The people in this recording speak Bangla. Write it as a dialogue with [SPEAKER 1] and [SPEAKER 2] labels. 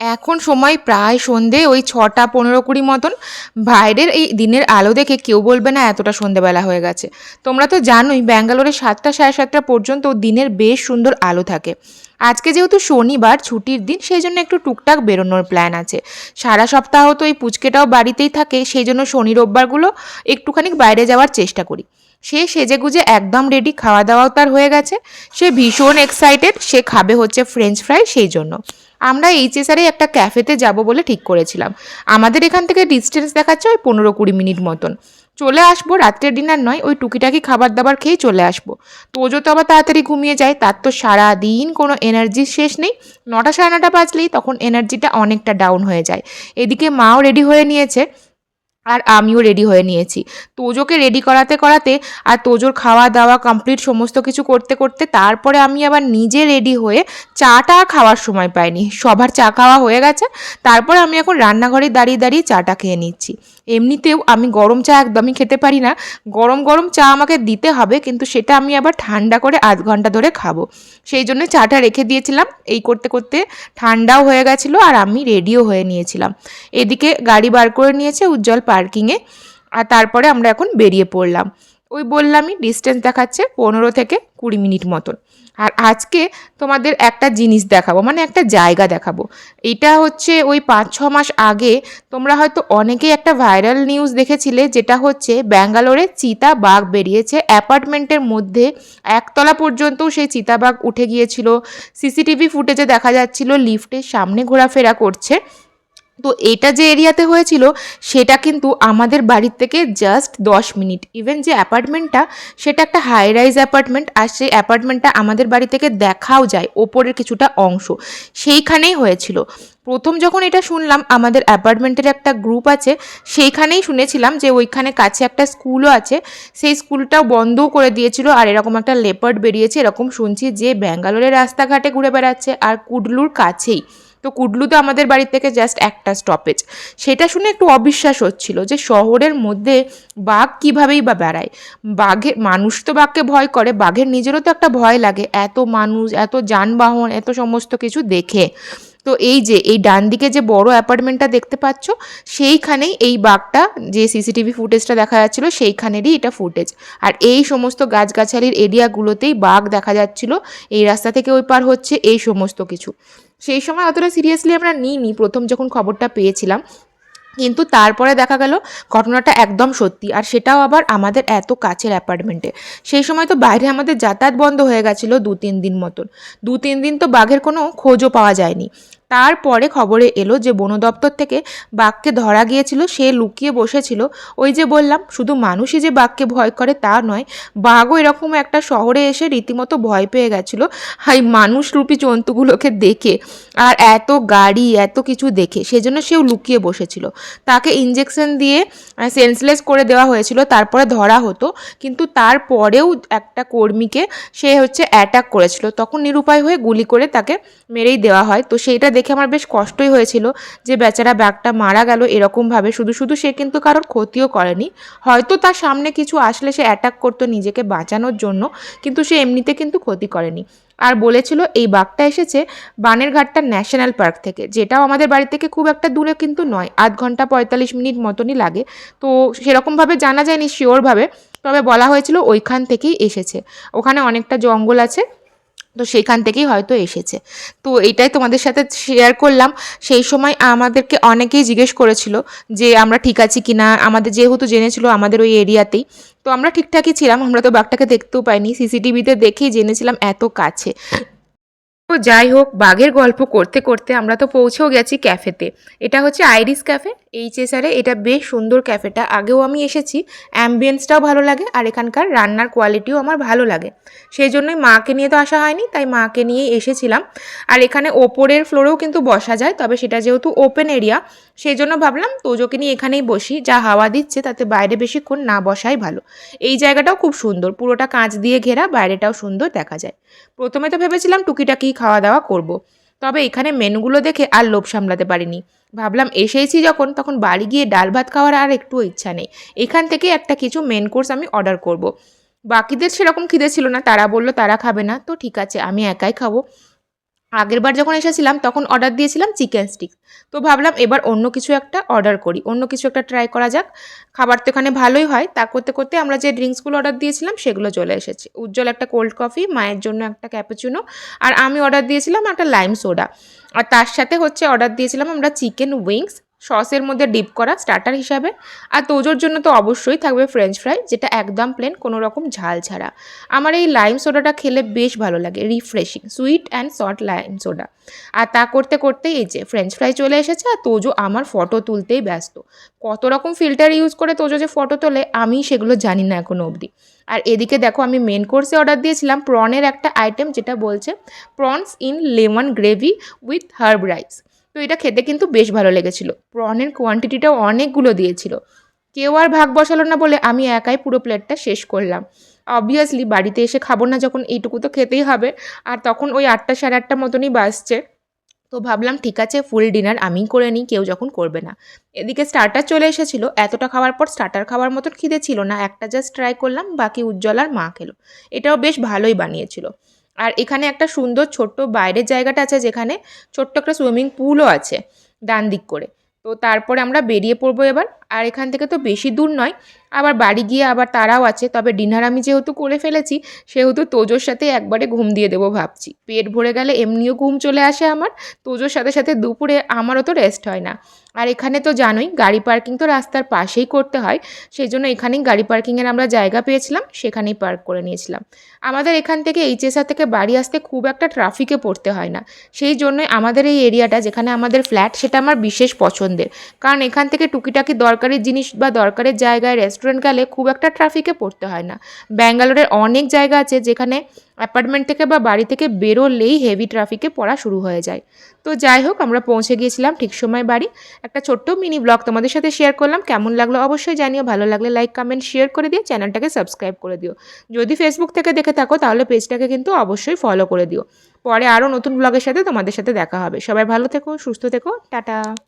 [SPEAKER 1] এখন সময় প্রায় সন্ধে, ওই ছটা পনেরো কুড়ি মতন। বাইরের এই দিনের আলো দেখে কেউ বলবে না, এতটা সন্ধেবেলা হয়ে গেছে। তোমরা তো জানোই, ব্যাঙ্গালোরে সাতটা সাড়ে সাতটা পর্যন্ত দিনের বেশ সুন্দর আলো থাকে। আজকে যেহেতু শনিবার, ছুটির দিন সেই জন্য একটু টুকটাক বেরোনোর প্ল্যান আছে। সারা সপ্তাহ তো এই পুচকেটাও বাড়িতেই থাকে সেই জন্য শনি রোববারগুলো একটুখানি বাইরে যাওয়ার চেষ্টা করি। সে সেজেগুজে একদম রেডি খাওয়া দাওয়াও তার হয়ে গেছে। সে ভীষণ এক্সাইটেড সে খাবে হচ্ছে ফ্রেঞ্চ ফ্রাই সেই জন্য। আমরা এইচএসআরে একটা ক্যাফেতে যাব বলে ঠিক করেছিলাম। আমাদের এখান থেকে ডিস্টেন্স দেখাচ্ছে ওই পনেরো কুড়ি মিনিট মতন। চলে আসব, রাত্রের ডিনার নয়, ওই টুকিটাকি খাবার দাবার খেয়ে চলে আসব। তোজো তো আবার তাড়াতাড়ি ঘুমিয়ে যায়, তার তো সারা দিন কোনো এনার্জির শেষ নেই। নটা সাড়ে নটা বাজলেই তখন এনার্জিটা অনেকটা ডাউন হয়ে যায়। এদিকে মাও রেডি হয়ে নিয়েছে। আর আমিও রেডি হয়ে নিয়েছি। তোজোকে রেডি করাতে করাতে আর তোজোর খাওয়া দাওয়া কমপ্লিট সমস্ত কিছু করতে করতে তারপরে আমি আবার নিজে রেডি হয়ে চাটা খাওয়ার সময় পাইনি। সবার চা খাওয়া হয়ে গেছে, তারপর আমি এখন রান্নাঘরে দাঁড়িয়ে দাঁড়িয়ে চাটা খেয়ে নিচ্ছি। এমনিতেও আমি গরম চা একদমই খেতে পারি না। গরম গরম চা আমাকে দিতে হবে, কিন্তু সেটা আমি আবার ঠান্ডা করে আধ ঘণ্টা ধরে খাব। সেই জন্য চাটা রেখে দিয়েছিলাম। এই করতে করতে ঠান্ডাও হয়ে গেছিল আর আমি রেডিও হয়ে নিয়েছিলাম। এদিকে গাড়ি বার করে নিয়েছে উজ্জ্বল পার্কিংয়ে। আর তারপরে আমরা এখন বেরিয়ে পড়লাম। ওই বললামই ডিস্টেন্স দেখাচ্ছে পনেরো থেকে কুড়ি মিনিট মতন। আর আজকে তোমাদের একটা জিনিস দেখাবো মানে একটা জায়গা দেখাবো। এটা হচ্ছে ওই পাঁচ ছ মাস আগে তোমরা হয়তো অনেকেই একটা ভাইরাল নিউজ দেখেছিলে, যেটা হচ্ছে ব্যাঙ্গালোরে চিতা বাঘ বেরিয়েছে অ্যাপার্টমেন্টের মধ্যে একতলা পর্যন্ত সেই চিতাবাঘ উঠে গিয়েছিল। সিসিটিভি ফুটেজে দেখা যাচ্ছিল লিফটের সামনে ঘোরাফেরা করছে। তো এটা যে এরিয়াতে হয়েছিল, সেটা কিন্তু আমাদের বাড়ির থেকে জাস্ট দশ মিনিট। ইভেন যে অ্যাপার্টমেন্টটা, সেটা একটা হাই রাইজ অ্যাপার্টমেন্ট আর সেই অ্যাপার্টমেন্টটা আমাদের বাড়ি থেকে দেখাও যায়, ওপরের কিছুটা অংশ। সেইখানেই হয়েছিল। প্রথম যখন এটা শুনলাম, আমাদের অ্যাপার্টমেন্টের একটা গ্রুপ আছে, সেইখানেই শুনেছিলাম যে ওইখানে কাছে একটা স্কুলও আছে, সেই স্কুলটাও বন্ধও করে দিয়েছিল আর এরকম একটা লেপার্ড বেরিয়েছে, এরকম শুনছি যে ব্যাঙ্গালোরের রাস্তাঘাটে ঘুরে বেড়াচ্ছে আর কুডলুর কাছেই। তো কুডলু তো আমাদের বাড়ি থেকে জাস্ট একটা স্টপেজ সেটা শুনে একটু অবিশ্বাস হচ্ছিল যে শহরের মধ্যে বাঘ কীভাবেই বা বেড়ায়। বাঘে, মানুষ তো বাঘকে ভয় করে, বাঘের নিজেরও তো একটা ভয় লাগে। এত মানুষ, এত যানবাহন, এত সমস্ত কিছু দেখে। তো এই যে, এই ডান দিকে যে বড় অ্যাপার্টমেন্টটা দেখতে পাচ্ছ, সেইখানেই এই বাঘটা, যে সিসিটিভি ফুটেজটা দেখা যাচ্ছিল, সেইখানেরই এটা ফুটেজ। আর এই সমস্ত গাছগাছালির এরিয়াগুলোতেই বাঘ দেখা যাচ্ছিল। এই রাস্তা থেকে ওই পার হচ্ছে এই সমস্ত কিছু। সেই সময় অতটা সিরিয়াসলি আমরা নিইনি, প্রথম যখন খবরটা পেয়েছিলাম। কিন্তু তারপরে দেখা গেল ঘটনাটা একদম সত্যি। আর সেটাও আবার আমাদের এত কাছের অ্যাপার্টমেন্টে সেই সময় তো বাইরে আমাদের যাতায়াত বন্ধ হয়ে গেছিল দু তিন দিন মতন। দু তিন দিন তো বাঘের কোনো খোঁজও পাওয়া যায়নি। তারপরে খবরে এলো যে বন দপ্তর থেকে বাঘকে ধরা গিয়েছিল, সে লুকিয়ে বসেছিল। ওই যে বললাম, শুধু মানুষই যে বাঘকে ভয় করে তা নয়, বাঘও এরকম একটা শহরে এসে রীতিমতো ভয় পেয়ে গেছিল। হাই মানুষরূপী জন্তুগুলোকে দেখে আর এত গাড়ি, এত কিছু দেখে, সেজন্য সেও লুকিয়ে বসেছিল। তাকে ইঞ্জেকশন দিয়ে সেন্সলেস করে দেওয়া হয়েছিল, তারপরে ধরা হতো। কিন্তু তারপরেও একটা কর্মীকে সে হচ্ছে অ্যাটাক করেছিল। তখন নিরুপায় হয়ে গুলি করে তাকে মেরেই দেওয়া হয়। তো সেইটা দেখে আমার বেশ কষ্টই হয়েছিল যে বেচারা ব্যাগটা মারা গেল এরকমভাবে। শুধু শুধু সে কিন্তু কারোর ক্ষতিও করেনি। হয়তো তার সামনে কিছু আসলে সে অ্যাটাক করতো নিজেকে বাঁচানোর জন্য, কিন্তু সে এমনিতে কিন্তু ক্ষতি করেনি। আর বলেছিল, এই বাঘটা এসেছে বানেরঘাটটা ন্যাশনাল পার্ক থেকে, যেটাও আমাদের বাড়ি থেকে খুব একটা দূরে কিন্তু নয়। আধ ঘণ্টা পঁয়তাল্লিশ মিনিট মতনই লাগে। তো সেরকমভাবে জানা যায়নি শিওরভাবে তবে বলা হয়েছিল, ওইখান থেকেই এসেছে। ওখানে অনেকটা জঙ্গল আছে। তো সেইখান থেকেই হয়তো এসেছে। তো এটাই তোমাদের সাথে শেয়ার করলাম। সেই সময় আমাদেরকে অনেকেই জিজ্ঞেস করেছিল যে, আমরা ঠিক আছি কি না আমাদের যেহেতু জেনেছিল আমাদের ওই এরিয়াতেই। তো আমরা ঠিকঠাকই ছিলাম, আমরা তো বাঘটাকে দেখতেও পাইনি। সিসিটিভিতে দেখেই জেনেছিলাম এত কাছে। তো যাই হোক, বাঘের গল্প করতে করতে আমরা তো পৌঁছেও গেছি ক্যাফেতে। এটা হচ্ছে আইরিস ক্যাফে, এইচএসআরে এটা বেশ সুন্দর ক্যাফেটা। আগেও আমি এসেছি অ্যাম্বিয়েন্সটাও ভালো লাগে আর এখানকার রান্নার কোয়ালিটিও আমার ভালো লাগে। সেই জন্যই মাকে নিয়ে তো আসা হয়নি, তাই মাকে নিয়ে এসেছিলাম। আর এখানে ওপরের ফ্লোরেও কিন্তু বসা যায়, তবে সেটা যেহেতু ওপেন এরিয়া সেই জন্য ভাবলাম তোজোকে নিয়ে এখানেই বসি। যা হাওয়া দিচ্ছে, তাতে বাইরে বেশিক্ষণ না বসাই ভালো। এই জায়গাটাও খুব সুন্দর, পুরোটা কাঁচ দিয়ে ঘেরা, বাইরেটাও সুন্দর দেখা যায়। প্রথমে তো ভেবেছিলাম টুকিটাকি খাওয়া দাওয়া করব। তবে এখানে মেনুগুলো দেখে আর লোভ সামলাতে পারিনি ভাবলাম এসেছি যখন, তখন বাড়ি গিয়ে ডাল ভাত খাওয়ার আর একটু ইচ্ছা নেই এখান থেকে একটা কিছু মেন কোর্স আমি অর্ডার করব। বাকিদের সেরকম খিদে ছিল না, তারা বলল, তারা খাবে না তো ঠিক আছে, আমি একাই খাব আগেরবার যখন এসেছিলাম, তখন অর্ডার দিয়েছিলাম চিকেন স্টিক তো ভাবলাম এবার অন্য কিছু একটা অর্ডার করি, অন্য কিছু একটা ট্রাই করা যাক। খাবার তো এখানে ভালোই হয়, তা করতে করতে আমরা যে ড্রিঙ্কসগুলো অর্ডার দিয়েছিলাম, সেগুলো চলে এসেছে। উজ্জ্বল একটা কোল্ড কফি মায়ের জন্য একটা ক্যাপুচিনো আর আমি অর্ডার দিয়েছিলাম একটা লাইম সোডা আর তার সাথে হচ্ছে অর্ডার দিয়েছিলাম আমরা চিকেন উইংস সসের মধ্যে ডিপ করা স্টার্টার হিসাবে। আর তোজোর জন্য তো অবশ্যই থাকবে ফ্রেঞ্চ ফ্রাই যেটা একদম প্লেন কোনো রকম ঝাল ছাড়া। আমার এই লাইম সোডাটা খেলে বেশ ভালো লাগে refreshing sweet and salt lime soda আর তা করতে করতেই এই যে ফ্রেঞ্চ ফ্রাই চলে এসেছে, আর তোজো আমার ফটো তুলতেই ব্যস্ত। কত রকম ফিল্টার ইউজ করে তোজো যে ফটো তোলে, আমি সেগুলো জানি না এখনও অবধি। আর এদিকে দেখো, আমি মেন কোর্সে অর্ডার দিয়েছিলাম প্রনের একটা আইটেম যেটা বলছে prawns in lemon gravy with herb rice তো এটা খেতে কিন্তু বেশ ভালো লেগেছিল। প্রনের কোয়ান্টিটিটাও অনেকগুলো দিয়েছিল। কেউ আর ভাগ বসালো না বলে আমি একাই পুরো প্লেটটা শেষ করলাম। অবভিয়াসলি বাড়িতে এসে খাব না যখন এইটুকু তো খেতেই হবে। আর তখন ওই আটটা সাড়ে আটটা মতনই বাসছে তো ভাবলাম ঠিক আছে ফুল ডিনার আমিই করে নিই, কেউ যখন করবে না। এদিকে স্টার্টার চলে এসেছিল। এতটা খাওয়ার পর স্টার্টার খাওয়ার মতন খিদে ছিল না। একটা জাস্ট ট্রাই করলাম, বাকি উজ্জ্বল আর মা খেলো। এটাও বেশ ভালোই বানিয়েছিল। আর এখানে একটা সুন্দর ছোট্ট বাইরের জায়গাটা আছে যেখানে ছোট্ট একটা সুইমিং পুলও আছে ডান দিক করে। তো তারপরে আমরা বেরিয়ে পড়ব এবার। আর এখান থেকে তো বেশি দূর নয়। আবার বাড়ি গিয়ে আবার তারাও আছে। তবে ডিনার আমি যেহেতু করে ফেলেছি, সেহেতু তোজোর সাথে একবারে ঘুম দিয়ে দেবো ভাবছি। পেট ভরে গেলে এমনিও ঘুম চলে আসে আমার। তোজোর সাথে সাথে দুপুরে আমারও তো রেস্ট হয় না। আর এখানে তো জানোই, গাড়ি পার্কিং তো রাস্তার পাশেই করতে হয়। সেই জন্য এখানেই গাড়ি পার্কিংয়ের আমরা জায়গা পেয়েছিলাম, সেখানেই পার্ক করে নিয়েছিলাম। আমাদের এখান থেকে এইচএসআর থেকে বাড়ি আসতে খুব একটা ট্রাফিকে পড়তে হয় না। সেই জন্যই আমাদের এই এরিয়াটা যেখানে আমাদের ফ্ল্যাট সেটা আমার বিশেষ পছন্দের। কারণ এখান থেকে টুকিটাকি দরকারি জিনিস বা দরকারের জায়গায় রেস্টুরেন্ট গেলে খুব একটা ট্রাফিকে পড়তে হয় না। ব্যাঙ্গালোরের অনেক জায়গা আছে যেখানে অ্যাপার্টমেন্ট থেকে বা বাড়ি থেকে বেরোলেই হেভি ট্রাফিকে পড়া শুরু হয়ে যায়। তো যাই হোক, আমরা পৌঁছে গিয়েছিলাম ঠিক সময় বাড়ি। একটা ছোট্ট মিনি ব্লগ তোমাদের সাথে শেয়ার করলাম। কেমন লাগল অবশ্যই জানিও। ভালো লাগলে লাইক কমেন্ট শেয়ার করে দিও। চ্যানেলটাকে সাবস্ক্রাইব করে দিও। যদি ফেসবুক থেকে দেখে থাকো, তাহলে পেজটাকে কিন্তু অবশ্যই ফলো করে দিও। পরে আরও নতুন ব্লগের সাথে তোমাদের সাথে দেখা হবে। সবাই ভালো থেকো, সুস্থ থেকো। টাটা।